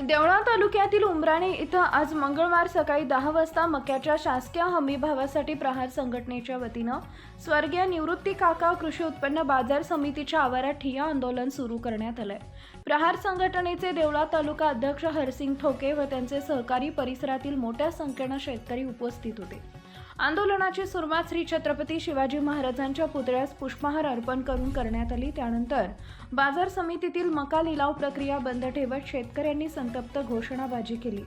देवळा तालुक्यातील उमराणे इथं आज मंगळवार सकाळी दहा वाजता मक्याच्या शासकीय हमी भावासाठी प्रहार संघटनेच्या वतीनं स्वर्गीय निवृत्ती काका कृषी उत्पन्न बाजार समितीच्या आवारात ठिय्या आंदोलन सुरू करण्यात आलंय. प्रहार संघटनेचे देवळा तालुका अध्यक्ष हरसिंग ठोके व त्यांचे सहकारी परिसरातील मोठ्या संख्येनं शेतकरी उपस्थित होते. आंदोलनाची सुरुवात श्री छत्रपती शिवाजी महाराजांच्या पुतळ्यास पुष्पहार अर्पण करून करण्यात आली. त्यानंतर बाजार समितीतील मका लिलाव प्रक्रिया बंद ठेवत शेतकऱ्यांनी संतप्त घोषणाबाजी केली.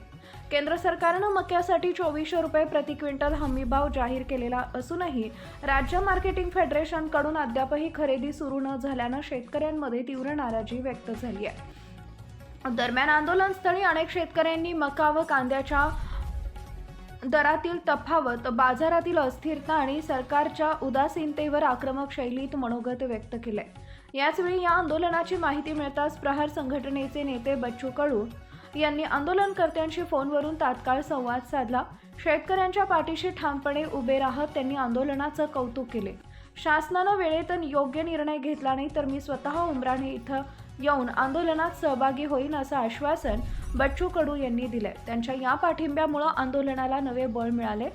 केंद्र सरकारनं मक्यासाठी चोवीसशे रुपये प्रति क्विंटल हमीभाव जाहीर केलेला असूनही राज्य मार्केटिंग फेडरेशनकडून अद्यापही खरेदी सुरू न झाल्यानं शेतकऱ्यांमध्ये तीव्र नाराजी व्यक्त झाली आहे. दरम्यान आंदोलनस्थळी अनेक शेतकऱ्यांनी मका व कांद्याच्या दरातील तफावत बाजारातील अस्थिरता आणि सरकारच्या उदासीनतेवर आक्रमक शैलीत मनोगत व्यक्त केले याचवेळी या आंदोलनाची माहिती मिळताच प्रहार संघटनेचे नेते बच्चू कडू यांनी आंदोलनकर्त्यांशी फोनवरून तात्काळ संवाद साधला. शेतकऱ्यांच्या पाठीशी ठामपणे उभे राहत त्यांनी आंदोलनाचं कौतुक केले. शासनानं वेळेत योग्य निर्णय घेतला नाही तर मी स्वतः उमराणे इथं येऊन आंदोलनात सहभागी होईन असं आश्वासन बच्चू कडू यांनी दिले त्यांच्या या पाठिंब्यामुळं आंदोलनाला नवे बळ मिळाले.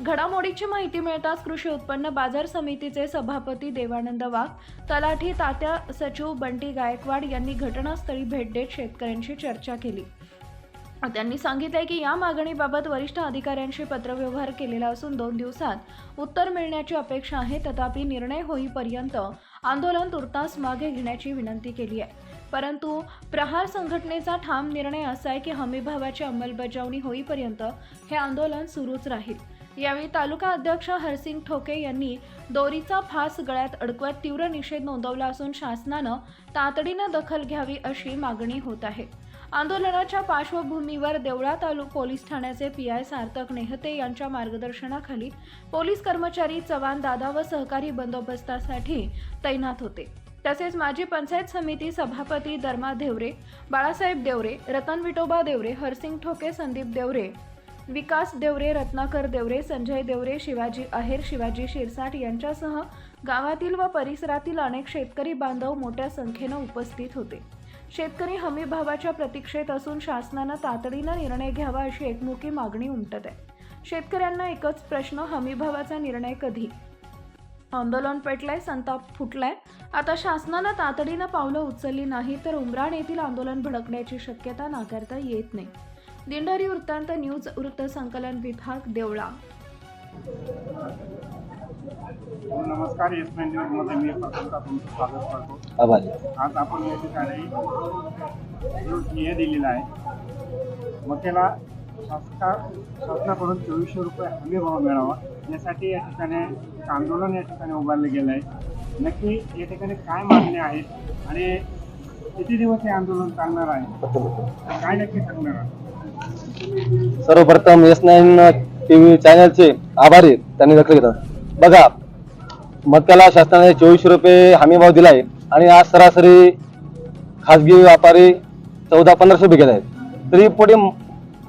घडामोडीची माहिती मिळताच कृषी उत्पन्न बाजार समितीचे सभापती देवानंद वाघ तलाठी तात्या सचिव बंटी गायकवाड यांनी घटनास्थळी भेट देत शेतकऱ्यांशी चर्चा केली. त्यांनी सांगितले की या मागणीबाबत वरिष्ठ अधिकाऱ्यांशी पत्रव्यवहार केलेला असून दोन दिवसात उत्तर मिळण्याची अपेक्षा आहे तथापि निर्णय होईपर्यंत आंदोलन तुर्तास मागे घेण्याची विनंती केली आहे. परंतु प्रहार संघटनेचा ठाम निर्णय असा आहे की हमीभावाची अंमलबजावणी होईपर्यंत हे आंदोलन सुरूच राहील. यावेळी तालुका अध्यक्ष हरसिंग ठोके यांनी दोरीचा फास गळ्यात अडकवत तीव्र निषेध नोंदवला असून शासनानं तातडीनं दखल घ्यावी अशी मागणी होत आहे. आंदोलनाच्या पार्श्वभूमीवर देवळा तालुक पोलीस ठाण्याचे पी आय सार्थक नेहते यांच्या मार्गदर्शनाखाली पोलीस कर्मचारी चव्हाण दादा व सहकारी बंदोबस्तासाठी तैनात होते. तसेच माजी पंचायत समिती सभापती दर्मा देवरे बाळासाहेब देवरे रतन विटोबा देवरे हरसिंग ठोके संदीप देवरे विकास देवरे रत्नाकर देवरे संजय देवरे शिवाजी अहेर शिवाजी शिरसाट यांच्यासह गावातील व परिसरातील अनेक शेतकरी बांधव मोठ्या संख्येनं उपस्थित होते. शेतकरी हमी भावाच्या प्रतीक्षेत असून शासनानं तातडीनं निर्णय घ्यावा अशी एकमुखी मागणी उमटत आहे. शेतकऱ्यांना एकच प्रश्न हमीभावाचा निर्णय कधी? आंदोलन पेटलंय संताप फुटलाय. आता शासनानं तातडीनं पावलं उचलली नाही तर उमराण येथील आंदोलन भडकण्याची शक्यता नाकारता येत नाही. दिंडोरी वृत्तांत न्यूज वृत्तसंकलन विभाग देवळा. नमस्कार एसमध्ये मी प्रथमतः तुमचं स्वागत करतो. आभारी. आज आपण या ठिकाणी जो ध्येय दिलेला आहे. मग त्याला शासका शासनाकडून चोवीसशे रुपये हमी भाव मिळावा यासाठी या ठिकाणी एक आंदोलन या ठिकाणी उभारलं गेलं आहे नक्की या ठिकाणी काय मागण्या आहेत आणि किती दिवस हे आंदोलन चालणार आहे? काय नक्की सांगणार आहे? सर्वप्रथम एस नाईन टीव्ही चॅनलचे आभारी त्यांनी दखल घेतात बघा मक्याला शासनाने चोवीसशे रुपये हमी भाव दिलाय आणि आज सरासरी खासगी व्यापारी चौदा पंधराशे रुपये घेत आहेत तरी पुढे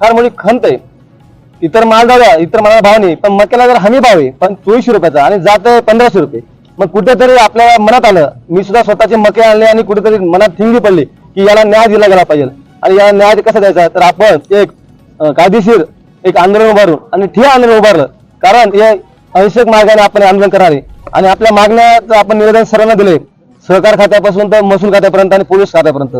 फार मोठी खंत आहे. इतर माल दादा इतर माला भाव नाही पण मक्याला जर हमी भाव आहे पण चोवीसशे रुपयाचा आणि जात आहे पंधराशे रुपये मग कुठेतरी आपल्या मनात आलं मी सुद्धा स्वतःचे मके आणले आणि कुठेतरी मनात थिंगी पडली की याला न्याय दिला गेला पाहिजे. आणि या न्याय कसा द्यायचा? तर आपण एक कायदेशीर एक आंदोलन उभारून आणि ठिया आंदोलन उभारलं. कारण हे अहिंसक मार्गाने आपण आंदोलन करणार आहे. आणि आपल्या मागण्याचं आपण निवेदन सर्वांना दिले सहकार खात्यापासून तर महसूल खात्यापर्यंत आणि पोलीस खात्यापर्यंत.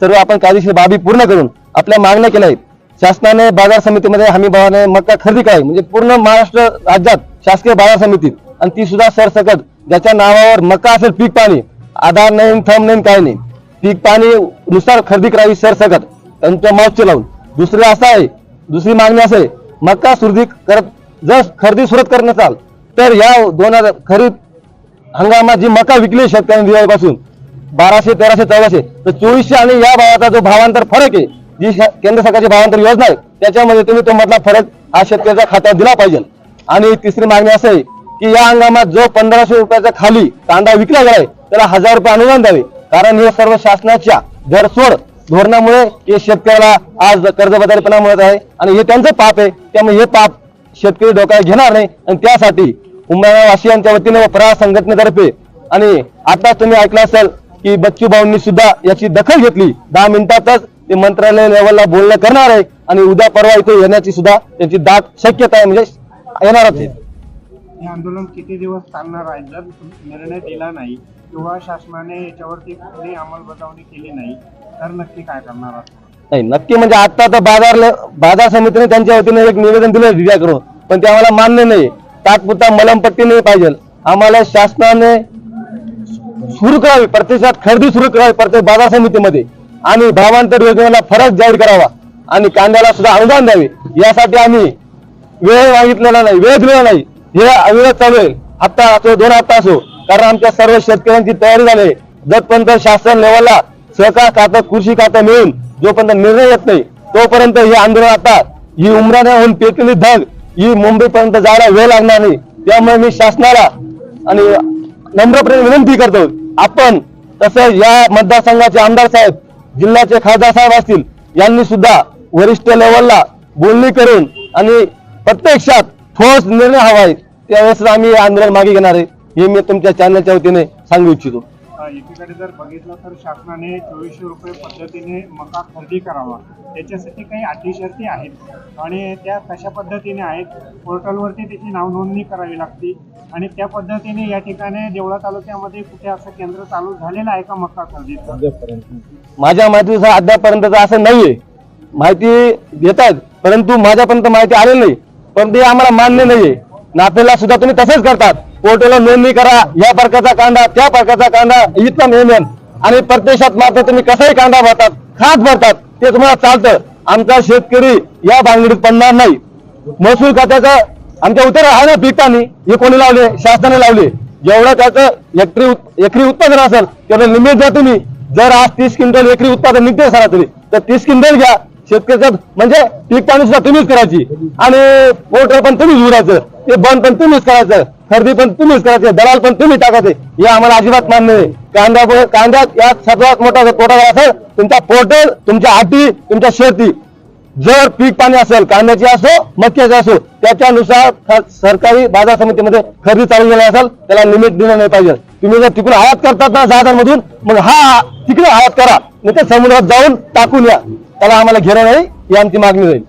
सर्व आपण कायदेशीर बाबी पूर्ण करून आपल्या मागण्या केल्या आहेत. शासनाने बाजार समितीमध्ये हमी भावाने मक्का खरेदी काय म्हणजे पूर्ण महाराष्ट्र राज्यात शासकीय बाजार समितीत आणि ती सुद्धा सरसकट. ज्याच्या नावावर मक्का असेल पीक पाणी. आधार नाही थम नाही काय नाही. पीक पाणी नुसार खरेदी करावी सरसकट. त्यांच्या माउचचे लावून. दुसरं असं आहे. दुसरी मागणी असं आहे. मक्का सुरदी करत जर खरेदी सुरत करत नसाल तर या दोन हजार खरीप हंगामात जी मका विकली शेतकऱ्यांनी दिवाळीपासून बाराशे तेराशे चौदाशे तर चोवीसशे आणि या भावाचा जो भावांतर फरक आहे जी केंद्र सरकारची भावांतर योजना आहे त्याच्यामध्ये तुम्ही तो मधला फरक हा शेतकऱ्याच्या खात्यात दिला पाहिजे. आणि तिसरी मागणी असं आहे की या हंगामात जो पंधराशे रुपयाच्या खाली कांदा विकला गेलाय त्याला हजार रुपये अनुदान द्यावे. कारण हे सर्व शासनाच्या धरसोड धोरणामुळे हे शेतकऱ्याला आज कर्जबाजारीपणा मिळत आहे आणि हे त्यांचं पाप आहे. त्यामुळे हे पाप शेतकरी डोक्यात घेणार नाही. आणि त्यासाठी उमरावासियांच्या वतीने व प्रहार संघटनेतर्फे आणि आता तुम्ही ऐकलं असेल की बच्चू भाऊंनी सुद्धा याची दखल घेतली. दहा मिनिटातच ते मंत्रालय लेवलला बोलणं करणार आहे. आणि उद्या परवा इथे येण्याची सुद्धा त्यांची दाट शक्यता आहे. म्हणजे येणारच आहे. हे आंदोलन किती दिवस चालणार आहे? जर निर्णय दिला नाही किंवा शासनाने याच्यावरती अंमलबजावणी केली नाही तर नक्की काय करणार आहात? नाही नक्की म्हणजे आता तर बाजार बाजार समितीने त्यांच्या वतीने एक निवेदन दिलं दिव्या करून पण ते आम्हाला मान्य नाही तात्पुरता मलमपट्टी नाही पाहिजे. आम्हाला शासनाने सुरू करावी प्रत्यक्षात खरेदी सुरू करावी प्रत्येक बाजार समितीमध्ये. आणि भावांतर योजनेला फरक जाहीर करावा आणि कांद्याला सुद्धा अनुदान द्यावे. यासाठी आम्ही वेळ मागितलेला नाही वेळ दिलेला नाही. हे अविरत चालू आहे. हप्ता असो दोन हप्ता असो कारण आमच्या सर्व शेतकऱ्यांची तयारी झाली आहे. जोपर्यंत शासन लेवलला सहकार खातं कृषी खातं मिळून जोपर्यंत निर्णय येत नाही तोपर्यंत हे आंदोलन आता ही उमराण्याहून पेटलेली धग ही मुंबईपर्यंत जायला वेळ लागणार नाही. त्यामुळे मी शासनाला आणि नम्रपणे विनंती करतो आपण तसं या मतदारसंघाचे आमदार साहेब जिल्ह्याचे खासदार साहेब असतील यांनी सुद्धा वरिष्ठ लेवलला बोलणी करून आणि प्रत्यक्षात ठोस निर्णय हवा आहे त्यावेळेस आम्ही आंदोलन मागे घेणार आहे हे मी तुमच्या चॅनलच्या वतीने सांगू इच्छितो. एकीकडे जर बघितलं तर शासनाने चोवीसशे रुपये पद्धतीने मका खरेदी करावा. त्याच्यासाठी काही अटी शर्ती आहेत. आणि त्या कशा पद्धतीने आहेत? पोर्टलवरती त्याची नावनोंदणी करावी लागते. आणि त्या पद्धतीने या ठिकाणी देवळा तालुक्यामध्ये कुठे असं केंद्र चालू झालेलं आहे का मका खरेदीचं? माझ्या माहितीनुसार अद्यापर्यंत असं नाहीये. माहिती देत आहेत परंतु माझ्यापर्यंत माहिती आलेली नाही. पण ते आम्हाला मान्य नाहीये. नाफेला सुद्धा तुम्ही तसेच करतात. पोर्टलला नोंदणी करा. या प्रकारचा कांदा त्या प्रकारचा कांदा इतका नेमेन आणि परदेशात मात्र तुम्ही कसाही कांदा भरतात खास भरतात ते तुम्हाला चालतं. आमचा शेतकरी या भानगडीत पडणार नाही. महसूल खात्याचं आमच्या उत्तर आहे ना पीक पाणी हे कोणी लावले? शासनाने लावले. जेवढं त्याचं एकरी एकरी उत्पादन असेल तेवढं लिमिट द्या तुम्ही. जर आज तीस क्विंटल एकरी उत्पादन निघते सरासरी तर तीस क्विंटल घ्या. शेतकऱ्याचं म्हणजे पीक पाणी सुद्धा तुम्हीच करायची. आणि पोर्टल पण तुम्हीच उघडायचं. ते बंद पण तुम्हीच करायचं. खरेदी पण तुम्हीच करायचं. दलाल पण तुम्ही टाकायचे. हे आम्हाला अजिबात मान्य नाही. कांद्या कांद्यात या सर्वात मोठा तोटा असेल तुमचा पोर्टल तुमच्या हाती तुमच्या शेती. जर पीक पाणी असेल कांद्याची असो मक्याची असो त्याच्यानुसार सरकारी बाजार समितीमध्ये खरेदी चालू झाली असेल त्याला लिमिट दिलं नाही पाहिजे. तुम्ही जर तिकडून आयात करतात ना जहाजांमधून मग हा तिकडे आयात करा. नाही तर समुद्रात जाऊन टाकून या. त्याला आम्हाला घेणं नाही ही आमची मागणी राहील